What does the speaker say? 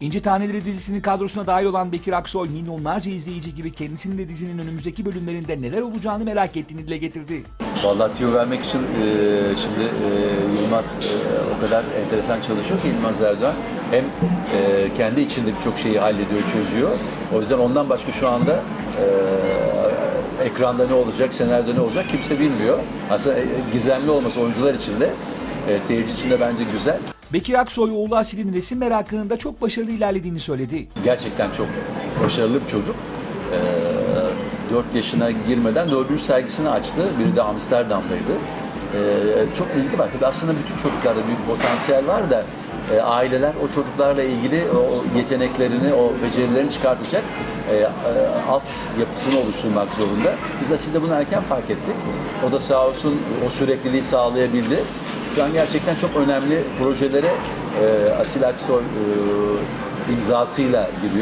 İnci Taneleri dizisinin kadrosuna dahil olan Bekir Aksoy, milyonlarca izleyici gibi kendisinin de dizinin önümüzdeki bölümlerinde neler olacağını merak ettiğini dile getirdi. Vallahi tüyo vermek için e, şimdi e, Yılmaz e, o kadar enteresan çalışıyor ki Yılmaz Erdoğan hem e, kendi içinde birçok şeyi hallediyor, çözüyor. O yüzden ondan başka şu anda e, ekranda ne olacak, senaryoda ne olacak kimse bilmiyor. Aslında e, gizemli olması oyuncular için de e, seyirci için de bence güzel. Bekir Aksoy, oğlu Asil'in resim merakının da çok başarılı ilerlediğini söyledi. Gerçekten çok başarılı bir çocuk. E, 4 yaşına girmeden 4. sergisini açtı. Biri de Amsterdam'daydı. E, çok ilgi var. Tabii aslında bütün çocuklarda büyük potansiyel var da e, aileler o çocuklarla ilgili o yeteneklerini, o becerilerini çıkartacak e, e, alt yapısını oluşturmak zorunda. Biz Asil'de bunu erken fark ettik. O da sağ olsun o sürekliliği sağlayabildi. Şu gerçekten çok önemli projelere e, Asil Aksoy e, imzasıyla giriyor.